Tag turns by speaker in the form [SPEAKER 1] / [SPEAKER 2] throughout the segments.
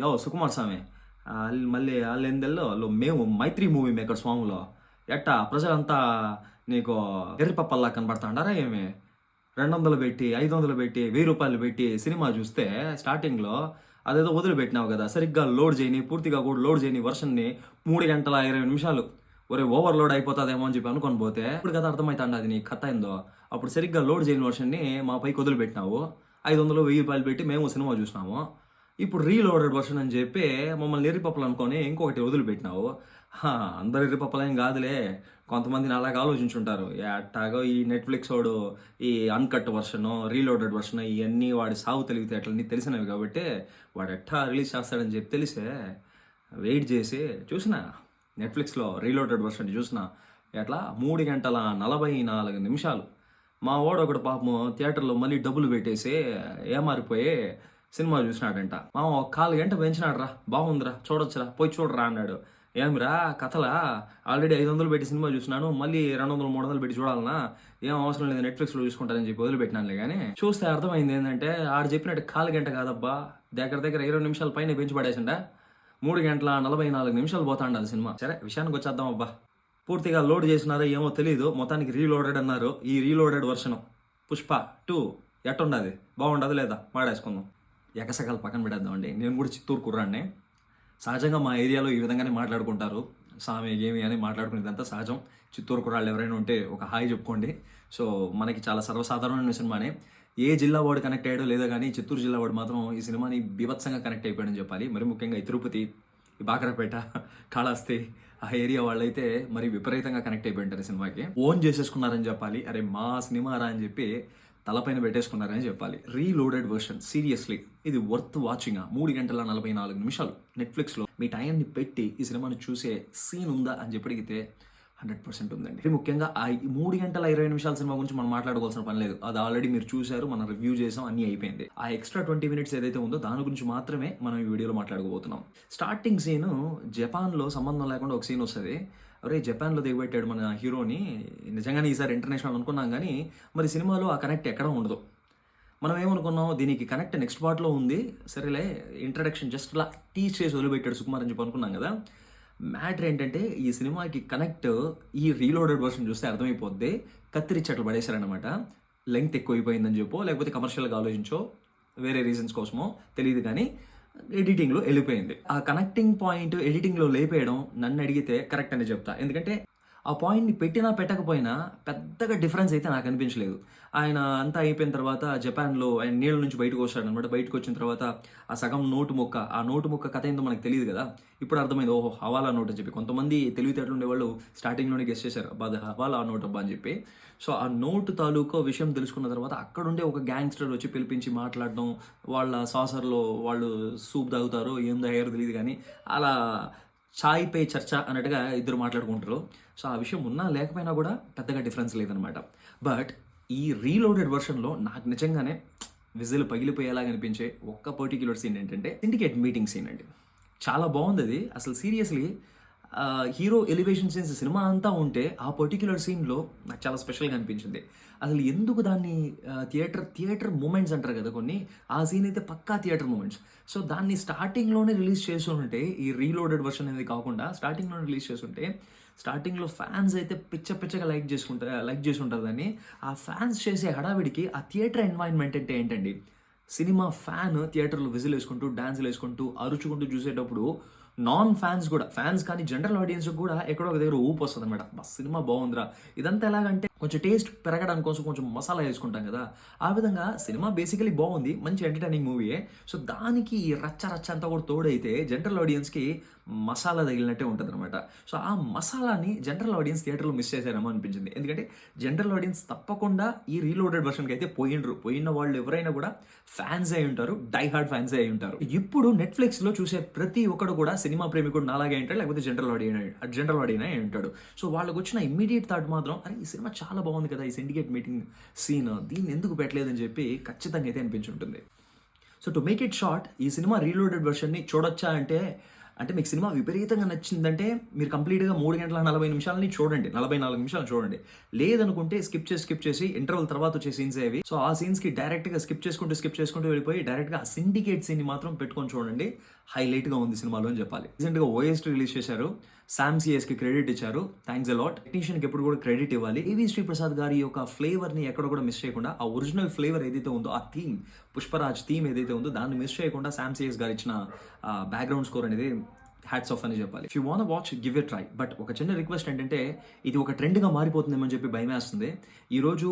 [SPEAKER 1] యో సుకుమార్ స్వామి. మళ్ళీ వాళ్ళేందెల్లో మేము మైత్రి మూవీ మేకర్ స్వాములో. ఎట్టా ప్రజలంతా నీకు ఎర్రిపప్పల్లా కనబడతాండారా ఏమి? రెండు వందలు పెట్టి ఐదు వందలు పెట్టి వెయ్యి రూపాయలు పెట్టి సినిమా చూస్తే స్టార్టింగ్లో అదేదో వదిలిపెట్టినావు కదా. సరిగ్గా లోడ్ చేయని పూర్తిగా కూడా లోడ్ చేయని వర్షన్ని మూడు గంటల ఇరవై నిమిషాలు. ఒరే ఓవర్లోడ్ అయిపోతుందేమో అని చెప్పి అనుకొని పోతే ఇప్పుడు కదా అర్థమవుతాండి అది నీ కథ ఏందో. అప్పుడు సరిగ్గా లోడ్ చేయని వర్షన్ని మా పైకి వదిలిపెట్టినావు. ఐదు వందలు వెయ్యి రూపాయలు పెట్టి మేము సినిమా చూసినాము. ఇప్పుడు రీలోడెడ్ వర్షన్ అని చెప్పి మమ్మల్ని ఎర్రిపప్పలు అనుకొని ఇంకొకటి వదిలిపెట్టినావు. హా, అందరు ఎర్రిపప్పలేం కాదులే. కొంతమందిని అలాగ ఆలోచించుంటారు. ఎట్టాగో ఈ నెట్ఫ్లిక్స్ వాడు ఈ అన్కట్ వర్షను రీలోడెడ్ వర్షన్ ఇవన్నీ వాడి సాగు తెలివితే అట్లన్నీ తెలిసినవి కాబట్టి వాడు ఎట్టా రిలీజ్ చేస్తాడని చెప్పి తెలిసే. వెయిట్ చేసి చూసిన నెట్ఫ్లిక్స్లో రీలోడెడ్ వర్షన్ చూసిన ఎట్లా? మూడు గంటల నలభై నాలుగు నిమిషాలు. మా వాడు ఒకడు పాపము థియేటర్లో మళ్ళీ డబ్బులు పెట్టేసి ఏమారిపోయి సినిమా చూసినాడంట. మా ఒక కాలు గంట పెంచినాడురా. బాగుందిరా. చూడొచ్చురా. పోయి చూడరా అన్నాడు. ఏమిరా? కథలా? ఆల్రెడీ ఐదు వందలు పెట్టి సినిమా చూసినాను. మళ్ళీ రెండు వందలు మూడు వందలు పెట్టి చూడాలన్నా ఏం అవసరం లేదు. నెట్ఫ్లిక్స్లో చూసుకుంటానని చెప్పి వదిలిపెట్టినానులే కానీ చూస్తే అర్థమైంది ఏంటంటే ఆడు చెప్పినట్టు కాలు గంట కాదబ్బా. దగ్గర దగ్గర ఇరవై నిమిషాల పైన పెంచి పడేసిండా. మూడు గంటల నలభై నాలుగు నిమిషాలు పోతాండాలి సినిమా. సరే విషయానికి వచ్చేద్దాం అబ్బా పూర్తిగా లోడ్ చేసినారో ఏమో తెలియదు మొత్తానికి రీలోడెడ్ అన్నారు. ఈ రీలోడెడ్ వర్షను. పుష్ప టూ ఎట్టుండదు? బాగుండదు లేదా? మాడేసుకుందాం. ఎకసకాలు పక్కన పెడేద్దామండి నేను కూడా చిత్తూరు కుర్రాన్నే సహజంగా మా ఏరియాలో ఈ విధంగానే మాట్లాడుకుంటారు. సామె ఏమి అని మాట్లాడుకునేదంతా సహజం. చిత్తూరు కుర్రాళ్ళు ఎవరైనా ఉంటే ఒక హాయ్ చెప్పుకోండి. సో మనకి చాలా సర్వసాధారణమైన సినిమానే. ఏ జిల్లా వాడు కనెక్ట్ అయ్యాడో లేదో కానీ చిత్తూరు జిల్లా వాడు మాత్రం ఈ సినిమాని బీభత్సంగా కనెక్ట్ అయిపోయాడని చెప్పాలి. మరి ముఖ్యంగా ఈ తిరుపతి ఈ బాకరపేట కాళహస్తి ఆ ఏరియా వాళ్ళైతే మరి విపరీతంగా కనెక్ట్ అయిపోయి ఉంటారు సినిమాకి. ఓన్ చేసేసుకున్నారని చెప్పాలి. అరే మా సినిమా రా అని చెప్పి తలపైన పెట్టేసుకున్నారని చెప్పాలి. రీలోడెడ్ వర్షన్ సీరియస్లీ ఇది వర్త్ వాచింగ్ మూడు గంటల నలభై నాలుగు నిమిషాలు. నెట్ఫ్లిక్స్లో మీ టైంని పెట్టి ఈ సినిమాని చూసే సీన్ ఉందా అని చెప్పి అడిగితే హండ్రెడ్ పర్సెంట్ ఉందండి. ఇది ముఖ్యంగా ఆ ఈ మూడు గంటల ఇరవై నిమిషాల సినిమా గురించి మనం మాట్లాడుకోవాల్సిన పని లేదు. అది ఆల్రెడీ మీరు చూశారు మనం రివ్యూ చేసాం అన్నీ అయిపోయింది. ఆ ఎక్స్ట్రా ట్వంటీ మినిట్స్ ఏదైతే ఉందో దాని గురించి మాత్రమే మనం ఈ వీడియోలో మాట్లాడుకోబోతున్నాం. స్టార్టింగ్ సీన్ జపాన్లో సంబంధం లేకుండా ఒక సీన్ వస్తుంది. అరే జపాన్లో దిగబెట్టాడు మన హీరోని. నిజంగానే ఈసారి ఇంటర్నేషనల్ అనుకున్నాం కానీ మరి సినిమాలో ఆ కనెక్ట్ ఎక్కడ ఉండదు. మనం ఏమనుకున్నాం దీనికి కనెక్ట్ నెక్స్ట్ పార్ట్లో ఉంది. సరేలే ఇంట్రడక్షన్ జస్ట్ అలా టీచ్ చేసి వదిలిపెట్టాడు సుకుమార్ అని చెప్పి అనుకున్నాం కదా. మ్యాటర్ ఏంటంటే ఈ సినిమాకి కనెక్ట్ ఈ రీలోడెడ్ వర్షన్ చూస్తే అర్థమైపోద్ది. కత్తిరిచ్చట్లు పడేశారనమాట లెంగ్త్ ఎక్కువైపోయిందని చెప్పో లేకపోతే కమర్షియల్గా ఆలోచించో వేరే రీజన్స్ కోసమో తెలియదు కానీ ఎడిటింగ్లో వెళ్ళిపోయింది. ఆ కనెక్టింగ్ పాయింట్ ఎడిటింగ్లో లేపేయడం నన్ను అడిగితే కరెక్ట్ అని చెప్తా. ఎందుకంటే ఆ పాయింట్ని పెట్టినా పెట్టకపోయినా పెద్దగా డిఫరెన్స్ అయితే నాకు అనిపించలేదు. ఆయన అంతా అయిపోయిన తర్వాత జపాన్లో ఆయన నీళ్ళ నుంచి బయటకు వస్తాడు అనమాట బయటకు వచ్చిన తర్వాత ఆ సగం నోటు మొక్క ఆ నోటు మొక్క కథ ఏందో మనకు తెలియదు కదా. ఇప్పుడు అర్థమైంది ఓహో హవాలా నోట్ అని చెప్పి. కొంతమంది తెలివితేటలు ఉండేవాళ్ళు స్టార్టింగ్లోనే గెస్ట్ చేశారు అబ్బా హవాలా నోట్ అబ్బా అని చెప్పి. సో ఆ నోటు తాలూకు విషయం తెలుసుకున్న తర్వాత అక్కడుండే ఒక గ్యాంగ్స్టర్ వచ్చి పిలిపించి మాట్లాడడం వాళ్ళ సాసర్లో వాళ్ళు సూప్ తాగుతారు ఏం తాగారో తెలియదు కానీ అలా చాయ్ పే చర్చ అన్నట్టుగా ఇద్దరు మాట్లాడుకుంటారు. సో ఆ విషయం ఉన్నా లేకపోయినా కూడా పెద్దగా డిఫరెన్స్ లేదనమాట బట్ ఈ రీలోడెడ్ వర్షన్లో నాకు నిజంగానే విజిల్ పగిలిపోయేలాగా అనిపించే ఒక్క పర్టిక్యులర్ సీన్ ఏంటంటే సిండికేట్ మీటింగ్ సీన్ అండి. చాలా బాగుంది అది. అసలు seriously hero elevation scenes cinema అంతా ఉంటే ఆ పర్టిక్యులర్ సీన్లో నాకు చాలా స్పెషల్గా అనిపించింది. అసలు ఎందుకు దాన్ని థియేటర్ థియేటర్ మూమెంట్స్ అంటారు కదా కొన్ని ఆ సీన్ అయితే పక్కా థియేటర్ మూమెంట్స్ సో దాన్ని స్టార్టింగ్లోనే రిలీజ్ చేసి ఉంటే ఈ రీలోడెడ్ వర్షన్ అనేది కాకుండా స్టార్టింగ్లోనే రిలీజ్ చేసి ఉంటే స్టార్టింగ్లో ఫ్యాన్స్ అయితే పిచ్చ పిచ్చగా లైక్ చేసుకుంటారు లైక్ చేసి ఉంటారు దాన్ని. ఆ ఫ్యాన్స్ చేసే హడావిడికి ఆ థియేటర్ ఎన్వైర్న్మెంట్ అంటే ఏంటండి? సినిమా ఫ్యాన్ థియేటర్లో విజిల్ వేసుకుంటూ డ్యాన్సులు వేసుకుంటూ అరుచుకుంటూ చూసేటప్పుడు నాన్ ఫ్యాన్స్ కూడా ఫ్యాన్స్ కానీ జనరల్ ఆడియన్స్ కూడా ఎక్కడో ఒక దగ్గర ఊపు వస్తుంది అనమాట బస్ సినిమా బాగుందిరా. ఇదంతా ఎలాగంటే కొంచెం టేస్ట్ పెరగడానికి కోసం కొంచెం మసాలా వేసుకుంటాం కదా. ఆ విధంగా సినిమా బేసికలీ బాగుంది మంచి ఎంటర్టైనింగ్ మూవీయే సో దానికి ఈ రచ్చ రచ్చ అంతా కూడా తోడైతే జనరల్ ఆడియన్స్కి మసాలా తగిలినట్టే ఉంటుంది అనమాట సో ఆ మసాలాని జనరల్ ఆడియన్స్ థియేటర్లో మిస్ చేశారేమో అనిపించింది. ఎందుకంటే జనరల్ ఆడియన్స్ తప్పకుండా ఈ రీలోడెడ్ వర్షన్కి అయితే పోయిండ్రు. పోయిన వాళ్ళు ఎవరైనా కూడా ఫ్యాన్స్ అయి ఉంటారు డై హార్డ్ ఫ్యాన్స్ అయి ఉంటారు. ఇప్పుడు నెట్ఫ్లిక్స్లో చూసే ప్రతి ఒక్కడు కూడా సినిమా ప్రేమికుడు నాలాగే ఉంటాడు లేకపోతే జనరల్ ఆడియన్ జనరల్ ఆడియన్ అయి ఉంటాడు. సో వాళ్ళకి వచ్చిన ఇమ్మీడియట్ థాట్ మాత్రం అరే ఈ సినిమా చాలా బాగుంది కదా ఈ సిండికేట్ మీటింగ్ సీన్ దీన్ని ఎందుకు పెట్టలేదని చెప్పి ఖచ్చితంగా అయితే అనిపించుంటుంది so to make it short ఈ సినిమా రీలోడెడ్ వెర్షన్ని చూడొచ్చా అంటే అంటే మీకు సినిమా విపరీతంగా నచ్చిందంటే మీరు కంప్లీట్గా మూడు గంటల నలభై నిమిషాలని చూడండి. నలభై నాలుగు నిమిషాలు చూడండి. లేదనుకుంటే స్కిప్ చేసి స్కిప్ చేసి ఇంటర్వల్ తర్వాత వచ్చే సీన్స్ ఏవి? సో ఆ సీన్స్కి డైరెక్ట్గా స్కిప్ చేసుకుంటూ స్కిప్ చేసుకుంటూ వెళ్ళిపోయి డైరెక్ట్గా ఆ సిండికేట్ సీన్ని మాత్రం పెట్టుకొని చూడండి. హైలైట్గా ఉంది సినిమాలో అని చెప్పాలి. రీసెంట్గా ఓఎస్టీ రిలీజ్ చేశారు. శామ్ సిఎస్కి క్రెడిట్ ఇచ్చారు. థ్యాంక్స్ అలాట్ టెక్నీషియన్కి ఎప్పుడు కూడా క్రెడిట్ ఇవ్వాలి. ఏవి శ్రీ ప్రసాద్ గారి యొక్క ఫ్లేవర్ని ఎక్కడ కూడా మిస్ చేయకుండా ఆ ఒరిజినల్ ఫ్లేవర్ ఏదైతే ఉందో ఆ థీమ్ పుష్పరాజ్ థీమ్ ఏదైతే ఉందో దాన్ని మిస్ చేయకుండా శామ్ సిఎస్ గారు ఇచ్చిన బ్యాక్గ్రౌండ్ స్కోర్ అనేది హ్యాట్స్ ఆఫ్ అని చెప్పాలి. If you want watch give a try but ఒక చిన్న రిక్వెస్ట్ ఏంటంటే ఇది ఒక ట్రెండ్గా మారిపోతుందేమో అని చెప్పి భయం వేస్తుంది. ఈరోజు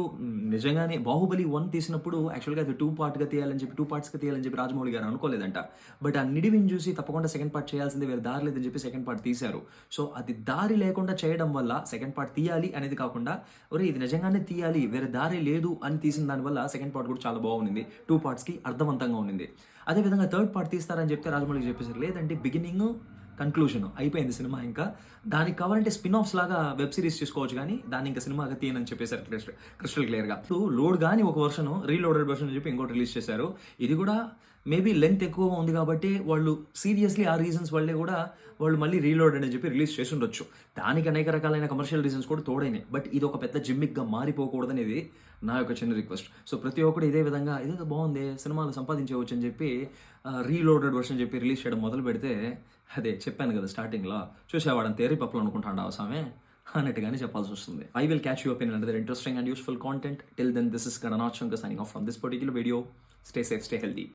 [SPEAKER 1] నిజంగానే బాహుబలి వన్ తీసినప్పుడు యాక్చువల్గా అది టూ పార్ట్గా తీయాలని చెప్పి టూ పార్ట్స్గా తీయాలని చెప్పి రాజమౌళి గారు అనుకోలేదంట. బట్ ఆ నిడివిని చూసి తప్పకుండా సెకండ్ పార్ట్ చేయాల్సింది వేరే దారి లేదని చెప్పి సెకండ్ పార్ట్ తీశారు. సో అది దారి లేకుండా చేయడం వల్ల సెకండ్ పార్ట్ తీయాలి అనేది కాకుండా ఒరే ఇది నిజంగానే తీయాలి వేరే దారి లేదు అని తీసిన దానివల్ల సెకండ్ పార్ట్ కూడా చాలా బాగుంది టూ పార్ట్స్కి అర్థవంతంగా ఉండింది. అదేవిధంగా థర్డ్ పార్ట్ తీస్తారని చెప్తే రాజమౌళికి చెప్పేసారు లేదంటే బిగినింగ్ కన్క్లూజన్ అయిపోయింది సినిమా ఇంకా. దానికి కావాలంటే స్పిన్ ఆఫ్స్ లాగా వెబ్ సిరీస్ చేసుకోవచ్చు కానీ దాన్ని ఇంకా సినిమాగా తీయనని చెప్పేశారు క్రిస్టల్ క్రిస్టల్ క్లియర్గా ఇప్పుడు లోడ్ కానీ ఒక వర్షన్ రీలోడెడ్ వర్షన్ అని చెప్పి ఇంకోటి రిలీజ్ చేశారు. ఇది కూడా మేబీ లెంత్ ఎక్కువగా ఉంది కాబట్టి వాళ్ళు సీరియస్లీ ఆ రీజన్స్ వల్లే కూడా వాళ్ళు మళ్ళీ రీలోడెడ్ అని చెప్పి రిలీజ్ చేసి ఉండొచ్చు దానికి అనేక రకాలైన కమర్షియల్ రీజన్స్ కూడా తోడైనాయి. బట్ ఇది ఒక పెద్ద జిమ్మిక్గా మారిపోకూడదనేది నా యొక్క చిన్న రిక్వెస్ట్ సో ప్రతి ఒక్కరు ఇదే విధంగా ఇదేదో బాగుంది సినిమాలు సంపాదించవచ్చు అని చెప్పి రీలోడెడ్ వర్షన్ చెప్పి రిలీజ్ చేయడం మొదలు పెడితే అదే చెప్పాను కదా స్టార్టింగ్లో చూసేవాడని తేరి పప్పులు అనుకుంటాడు అవసరమే అన్నట్టుగానే చెప్పాల్సి వస్తుంది. I will catch you up and interesting and useful content till then this is Gananath signing off from this particular video stay safe stay healthy